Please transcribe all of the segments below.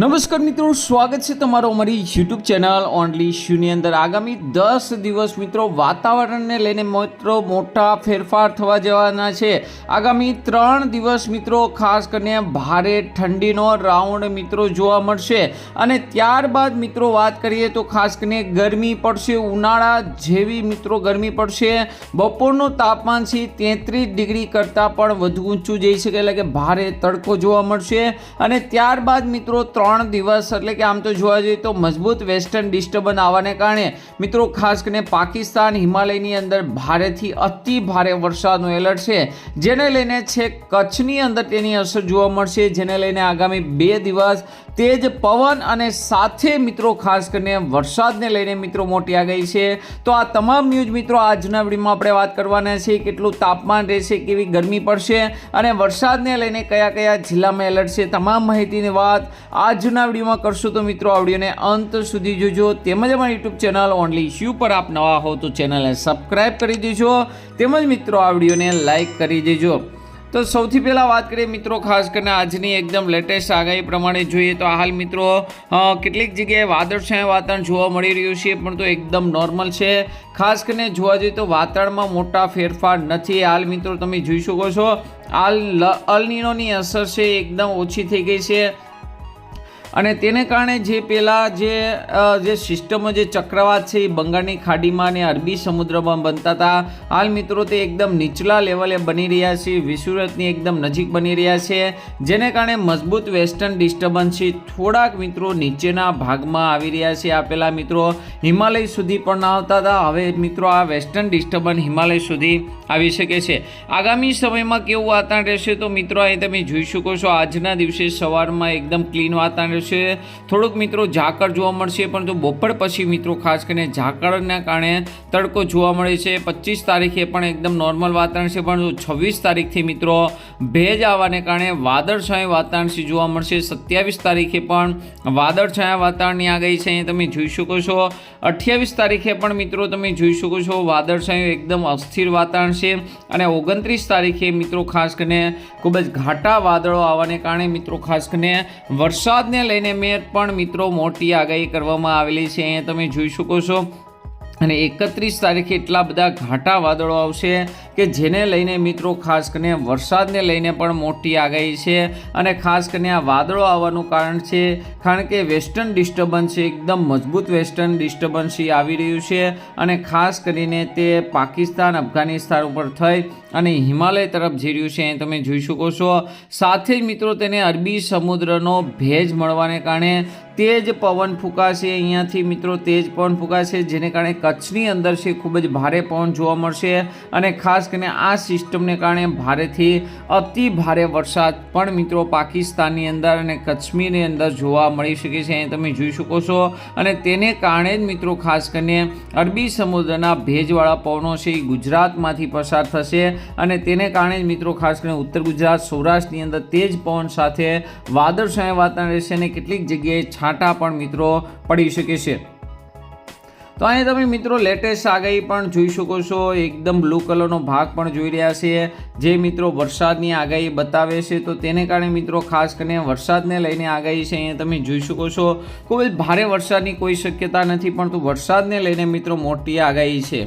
નમસ્કાર મિત્રો, સ્વાગત છે તમારો અમારી યુટ્યુબ ચેનલ ઓનલી શ્યુની અંદર. આગામી દસ દિવસ મિત્રો, વાતાવરણને લઈને મિત્રો મોટા ફેરફાર થવા જવાના છે. આગામી ત્રણ દિવસ મિત્રો, ખાસ કરીને ભારે ઠંડીનો રાઉન્ડ મિત્રો જોવા મળશે. અને ત્યારબાદ મિત્રો વાત કરીએ તો ખાસ કરીને ગરમી પડશે, ઉનાળા જેવી મિત્રો ગરમી પડશે. બપોરનું તાપમાન છે તેત્રીસ ડિગ્રી કરતાં પણ વધુ ઊંચું જઈ શકે, એટલે કે ભારે તડકો જોવા મળશે. અને ત્યારબાદ મિત્રો ત્રણ દિવસ એટલે કે આમ તો જોવા જઈએ તો મજબૂત વેસ્ટર્ન ડિસ્ટર્બન્સ આવવાને કારણે, મિત્રો, ખાસ કરીને પાકિસ્તાન હિમાલયની અંદર ભારેથી અતિ ભારે વરસાદનું એલર્ટ છે, જેને લઈને છે કચ્છની અંદર તેની અસર જોવા મળશે, જેને લઈને આગામી બે દિવસ તેજ પવન અને સાથે, મિત્રો, ખાસ કરીને વરસાદને લઈને મિત્રો મોટી આગાહી છે. તો આ તમામ ન્યૂઝ, મિત્રો, આજના વિડીયોમાં આપણે વાત કરવાના છે કેટલું તાપમાન રહેશે, કેવી ગરમી પડશે અને વરસાદને લઈને કયા કયા જિલ્લામાં એલર્ટ છે, તમામ માહિતીની વાત આજના વિડીયોમાં કરશું તો મિત્રો આ વિડીયોને અંત સુધી જોજો. તેમજ અમારી યુટ્યુબ ચેનલ ઓનલી શ્યુ પર આપ નવા હો તો ચેનલને સબસ્ક્રાઈબ કરી દેજો. તેમજ મિત્રો આ વિડીયોને લાઇક કરી દેજો. તો સૌથી પહેલાં વાત કરીએ મિત્રો, ખાસ કરીને આજની એકદમ લેટેસ્ટ આગાહી પ્રમાણે જોઈએ તો હાલ મિત્રો કેટલીક જગ્યાએ વાદળછાયા વાતાવરણ જોવા મળી રહ્યું છે, પણ તો એકદમ નોર્મલ છે. ખાસ કરીને જોવા જઈએ તો વાતાવરણમાં મોટા ફેરફાર નથી. હાલ મિત્રો તમે જોઈ શકો છો. હાલ અલનીનોની અસર છે એકદમ ઓછી થઈ ગઈ છે. અને તેને કારણે જે પેલા જે જે સિસ્ટમો, જે ચક્રવાત છે એ બંગાળની ખાડીમાં અને અરબી સમુદ્રમાં બનતા હતા. હાલ મિત્રો તે એકદમ નીચલા લેવલે બની રહ્યા છે. વિષુરતની એકદમ નજીક બની રહ્યા છે. જેને કારણે મજબૂત વેસ્ટર્ન ડિસ્ટર્બન્સ છે. થોડાક મિત્રો નીચેના ભાગમાં આવી રહ્યા છે. આ પેલા મિત્રો હિમાલય સુધી પણ ના આવતા હતા. હવે મિત્રો આ વેસ્ટર્ન ડિસ્ટર્બન્સ હિમાલય સુધી આવી શકે છે. આગામી સમયમાં કેવું વાતાવરણ રહેશે તો મિત્રો અહીં તમે જોઈ શકો છો આજના દિવસે સવારમાં એકદમ ક્લીન વાતાવરણ રહેશે. થોડુંક મિત્રો ઝાકળ જોવા મળશે પરંતુ બપોર પછી મિત્રો ખાસ કરીને ઝાકળના કારણે તડકો જોવા મળે છે. પચીસ તારીખે પણ એકદમ નોર્મલ વાતાવરણ છે પરંતુ છવ્વીસ તારીખથી મિત્રો ભેજ આવવાને કારણે વાદળછાયું વાતાવરણ જોવા મળશે. સત્યાવીસ તારીખે પણ વાદળછાયા વાતાવરણની આગાહી છે. તમે જોઈ શકો છો અઠ્યાવીસ તારીખે પણ મિત્રો તમે જોઈ શકો છો વાદળછાયું એકદમ અસ્થિર વાતાવરણ છે અને ઓગણત્રીસ તારીખે મિત્રો ખાસ કરીને ખૂબ જ ઘાટા વાદળો આવવાને કારણે મિત્રો ખાસ કરીને વરસાદને લઈને મેં પણ મિત્રો મોટી આગાહી કરવામાં આવેલી છે. અહીંયા તમે જોઈ શકો છો અને એકત્રીસ તારીખે એટલા બધા ઘાટા વાદળો આવશે કે જેને લઈને મિત્રો ખાસ કરીને વરસાદને લઈને પણ મોટી આગાહી છે અને ખાસ કરીને આ વાદળો આવવાનું કારણ છે, કારણ કે વેસ્ટર્ન ડિસ્ટર્બન્સ એકદમ મજબૂત વેસ્ટર્ન ડિસ્ટર્બન્સ આવી રહ્યું છે અને ખાસ કરીને તે પાકિસ્તાન, અફઘાનિસ્તાન ઉપર થઈ અને હિમાલય તરફ જઈ છે. એ તમે જોઈ શકો છો, સાથે જ મિત્રો તેને અરબી સમુદ્રનો ભેજ મળવાને કારણે તેજ પવન ફૂંકાશે. અહીંયાથી મિત્રો તેજ પવન ફૂંકાશે, જેને કારણે કચ્છની અંદર છે, ખૂબ જ ભારે પવન જોવા મળશે. અને ખાસ કરીને આ સિસ્ટમને કારણે ભારેથી અતિ ભારે વરસાદ પણ મિત્રો પાકિસ્તાનની અંદર અને કચ્છમીની અંદર જોવા મળી શકે છે. અહીં તમે જોઈ શકો છો, અને તેને કારણે જ મિત્રો ખાસ કરીને અરબી સમુદ્રના ભેજવાળા પવનો છે, એ ગુજરાતમાંથી પસાર થશે. અને તેને કારણે જ મિત્રો ખાસ કરીને ઉત્તર ગુજરાત, સૌરાષ્ટ્રની અંદર તેજ પવન સાથે વાદળછાયા વાતાવરણ રહેશે અને કેટલીક જગ્યાએ છાંટા પણ મિત્રો પડી શકે છે. તો અહીં તમે મિત્રો લેટેસ્ટ આગાહી પણ જોઈ શકો છો. એકદમ બ્લુ કલરનો ભાગ પણ જોઈ રહ્યા છે જે મિત્રો વરસાદની આગાહી બતાવે છે, તો તેને કારણે મિત્રો ખાસ કરીને વરસાદને લઈને આગાહી છે, અહીંયા તમે જોઈ શકો છો. ખૂબ જ ભારે વરસાદની કોઈ શક્યતા નથી પરંતુ વરસાદને લઈને મિત્રો મોટી આગાહી છે.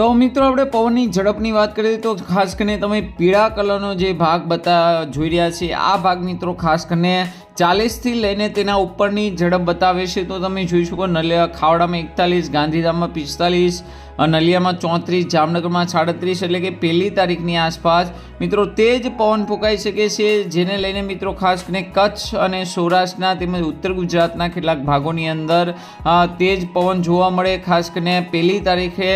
તો મિત્રો આપણે પવનની ઝડપની વાત કરીએ તો ખાસ કરીને તમે પીળા કલરનો જે ભાગ બતા જોઈ રહ્યા છે આ ભાગ મિત્રો ખાસ કરીને ચાલીસથી લઈને તેના ઉપરની ઝડપ બતાવે છે તો તમે જોઈ શકો નલિયા ખાવડામાં એકતાલીસ, ગાંધીધામમાં પિસ્તાલીસ નલિયામાં ચોત્રીસ, જામનગરમાં સાડત્રીસ એટલે કે પહેલી તારીખની આસપાસ. મિત્રો તેજ પવન ફૂંકાઈ શકે છે, જેને લઈને મિત્રો ખાસ કરીને કચ્છ અને સૌરાષ્ટ્રના તેમજ ઉત્તર ગુજરાતના કેટલાક ભાગોની અંદર તે તેજ પવન જોવા મળે ખાસ કરીને પહેલી તારીખે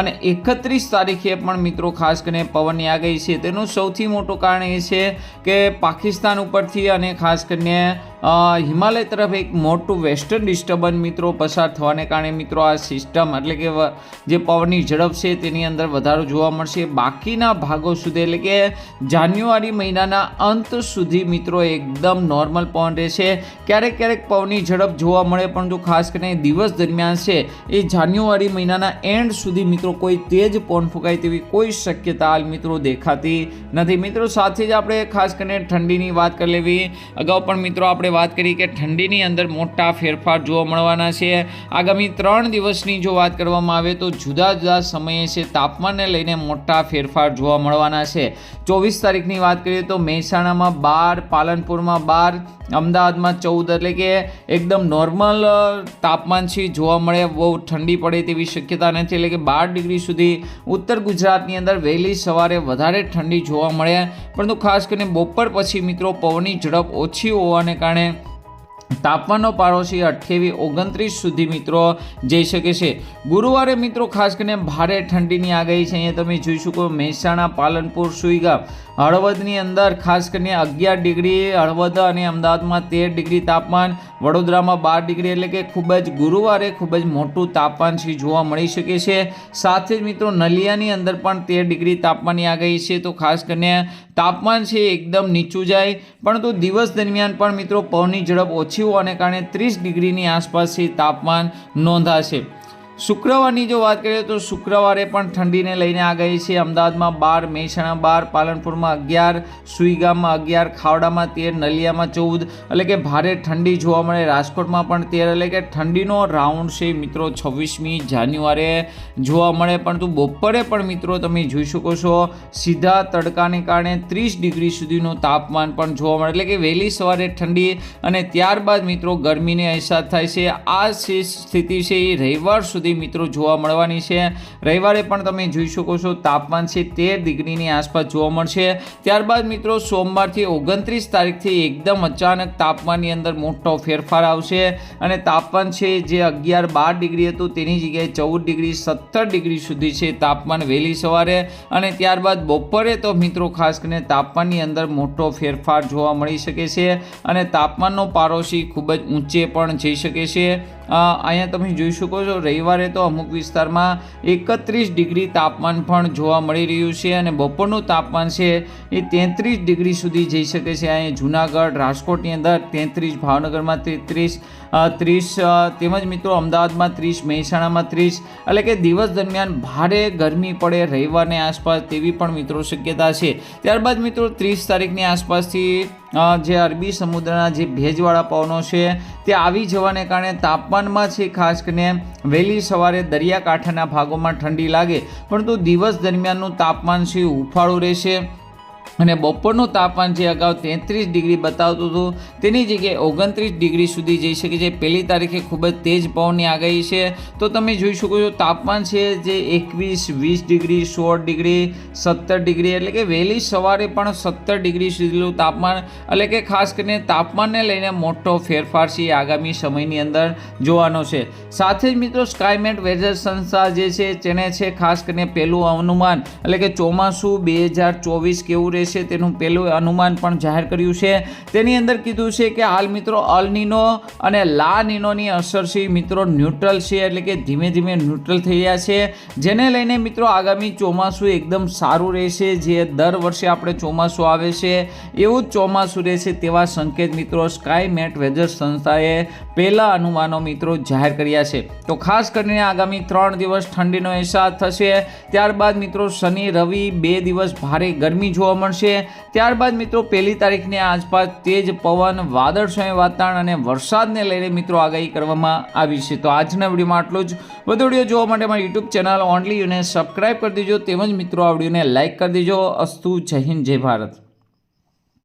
અને એકત્રીસ તારીખે પણ મિત્રો ખાસ કરીને પવનની આગાહી છે. તેનું સૌથી મોટું કારણ એ છે કે પાકિસ્તાન ઉપરથી અને ખાસ કરીને હિમાલય તરફ એક મોટું વેસ્ટર્ન ડિસ્ટર્બન્સ મિત્રો પસાર થવાને કારણે મિત્રો આ સિસ્ટમ એટલે કે જે પવનની ઝડપ છે તેની અંદર વધારો જોવા મળશે. બાકીના ભાગો સુધી એટલે કે જાન્યુઆરી મહિનાના અંત સુધી મિત્રો એકદમ નોર્મલ પવન રહેશે. ક્યારેક ક્યારેક પવનની ઝડપ જોવા મળે પણ જો ખાસ કરીને દિવસ દરમિયાન છે એ જાન્યુઆરી મહિનાના એન્ડ સુધી મિત્રો કોઈ તેજ પવન ફૂંકાય તેવી કોઈ શક્યતા હાલ મિત્રો દેખાતી નથી. મિત્રો સાથે જ આપણે ખાસ કરીને ઠંડીની વાત કરી લેવી. અગાઉ પણ મિત્રો આપણે આપણે વાત કરી કે ઠંડીની અંદર મોટા ફેરફાર જોવા મળવાના છે. આગામી ત્રણ દિવસની જો વાત કરવામાં આવે તો જુદા જુદા સમયે છે તાપમાનને લઈને મોટા ફેરફાર જોવા મળવાના છે. ચોવીસ તારીખની વાત કરીએ તો મહેસાણામાં બાર, પાલનપુરમાં બાર, અમદાવાદમાં ચૌદ, એટલે કે એકદમ નોર્મલ તાપમાન છે જોવા મળે. બહુ ઠંડી પડે તેવી શક્યતા નથી, એટલે કે બાર ડિગ્રી સુધી ઉત્તર ગુજરાતની અંદર વહેલી સવારે વધારે ઠંડી જોવા મળે. પરંતુ ખાસ કરીને બપોર પછી મિત્રો પવનની ઝડપ ઓછી હોવાને કારણે તાપમાનનો પારો છે અઠ્યાવીસ ઓગણત્રીસ સુધી મિત્રો જઈ શકે છે. ગુરુવારે મિત્રો ખાસ કરીને ભારે ઠંડીની આગાહી છે. અહીંયા તમે જોઈ શકો મહેસાણા, પાલનપુર, સુઈગામ હળવદની અંદર ખાસ કરીને અગિયાર ડિગ્રી હળવદ અને અમદાવાદમાં તેર ડિગ્રી તાપમાન, વડોદરામાં બાર ડિગ્રી એટલે કે ખૂબ જ ગુરુવારે ખૂબ જ મોટું તાપમાન છે, જોવા મળી શકે છે. સાથે જ મિત્રો નલિયાની અંદર પણ તેર ડિગ્રી તાપમાનની આગાહી છે, તો ખાસ કરીને તાપમાન છે એકદમ નીચું જાય. પરંતુ દિવસ દરમિયાન પણ મિત્રો પવનની ઝડપ ઓછી હોવાને કારણે ત્રીસ ડિગ્રીની આસપાસ તાપમાન નોંધાશે. શુક્રવારની જો વાત કરીએ તો શુક્રવારે પણ ઠંડીને લઈને આ ગઈ છે. અમદાવાદમાં બાર, મહેસાણા બાર, પાલનપુરમાં અગિયાર, સુઈગામમાં અગિયાર, ખાવડામાં તેર, નલિયામાં ચૌદ, એટલે કે ભારે ઠંડી જોવા મળે. રાજકોટમાં પણ તેર, એટલે કે ઠંડીનો રાઉન્ડ છે મિત્રો છવ્વીસમી જાન્યુઆરીએ જોવા મળે. પરંતુ બપોરે પણ મિત્રો તમે જોઈ શકો છો, સીધા તડકાને કારણે ત્રીસ ડિગ્રી સુધીનું તાપમાન પણ જોવા મળે. એટલે કે વહેલી સવારે ઠંડી અને ત્યારબાદ મિત્રો ગરમીને અહેસાસ થાય છે. આ સ્થિતિ છે, એ રવિવાર સુધી સુધી મિત્રો જોવા મળવાની છે. રવિવારે પણ તમે જોઈ શકો છો, તાપમાન છે તેર ડિગ્રીની આસપાસ જોવા મળશે. ત્યારબાદ મિત્રો સોમવારથી ઓગણત્રીસ તારીખથી એકદમ અચાનક તાપમાનની અંદર મોટો ફેરફાર આવશે અને તાપમાન છે જે અગિયાર બાર ડિગ્રી હતું તેની જગ્યાએ ચૌદ ડિગ્રી, સત્તર ડિગ્રી સુધી છે તાપમાન વહેલી સવારે. અને ત્યારબાદ બપોરે તો મિત્રો ખાસ કરીને તાપમાનની અંદર મોટો ફેરફાર જોવા મળી શકે છે અને તાપમાનનો પારો છે ખૂબ જ ઊંચે પણ જઈ શકે છે. અહીંયા તમે જોઈ શકો છો, રવિવારે તો અમુક વિસ્તારમાં એકત્રીસ ડિગ્રી તાપમાન પણ જોવા મળી રહ્યું છે અને બપોરનું તાપમાન છે એ તેત્રીસ ડિગ્રી સુધી જઈ શકે છે. અહીંયા જુનાગઢ, રાજકોટની અંદર તેત્રીસ, ભાવનગરમાં તેત્રીસ ત્રીસ તેમજ મિત્રો અમદાવાદમાં ત્રીસ, મહેસાણામાં ત્રીસ. એટલે કે દિવસ દરમિયાન ભારે ગરમી પડે રવિવારની આસપાસ તેવી પણ મિત્રો શક્યતા છે. ત્યારબાદ મિત્રો ત્રીસ તારીખની આસપાસથી જે અરબી સમુદ્રના જે ભેજવાળા પવનો છે, તે આવી જવાને કારણે તાપમાનમાં છે, ખાસ કરીને વહેલી સવારે દરિયાકાંઠાના ભાગોમાં ઠંડી લાગે. પરંતુ દિવસ દરમિયાનનું તાપમાન છે હુંફાળું રહેશે. અને બપોરનું તાપમાન જે અગાઉ તેત્રીસ ડિગ્રી બતાવતું હતું, તેની જગ્યાએ ઓગણત્રીસ ડિગ્રી સુધી જઈ શકે છે. પહેલી તારીખે ખૂબ જ તેજ પવનની આગાહી છે. તો તમે જોઈ શકો છો, તાપમાન છે જે એકવીસ, વીસ ડિગ્રી, સોળ ડિગ્રી, સત્તર ડિગ્રી, એટલે કે વહેલી સવારે પણ સત્તર ડિગ્રી સુધીનું તાપમાન, એટલે કે ખાસ કરીને તાપમાનને લઈને મોટો ફેરફાર છે આગામી સમયની અંદર જોવાનો છે. સાથે જ મિત્રો સ્કાયમેટ વેધર સંસ્થા જે છે, તેને છે ખાસ કરીને પહેલું અનુમાન, એટલે કે ચોમાસું બે હજાર ચોવીસ કેવું રહેશે? છે તેનું પહેલું અનુમાન પણ જાહેર કર્યું છે. તેની અંદર કીધું છે કે હાલ મિત્રો અલનીનો અને લા નીનોની અસર છે. મિત્રો ન્યુટ્રલ છે એટલે કે ધીમે ધીમે ન્યુટ્રલ થઈ રહ્યા છે. જેને લઈને મિત્રો આગામી ચોમાસું એકદમ સારું રહેશે. જે દર વર્ષે આપણે ચોમાસું આવે છે, એવું જ ચોમાસું રહેશે તેવા સંકેત મિત્રો સ્કાય મેટ વેધર સંસ્થાએ પહેલા અનુમાનો મિત્રો જાહેર કર્યા છે. તો ખાસ કરીને આગામી ત્રણ દિવસ ઠંડીનો અહેસાસ થશે. ત્યારબાદ મિત્રો શનિ, રવિ બે દિવસ ભારે ગરમી જોવા મળશે. ત્યારબાદ મિત્રો પહેલી તારીખની આસપાસ તેજ પવન, વાદળછાયું વાતાવરણ અને વરસાદને લઈને મિત્રો આગાહી કરવામાં આવી છે. તો આજના વિડીયોમાં આટલું જ. વધુ વીડિયો જોવા માટે મારી યુટ્યુબ ચેનલ ઓનલી યુને સબસ્ક્રાઈબ કરી દેજો. તેમજ મિત્રો આ વિડીયોને લાઇક કરી દેજો. અસ્તુ જય હિન્દ, જય ભારત.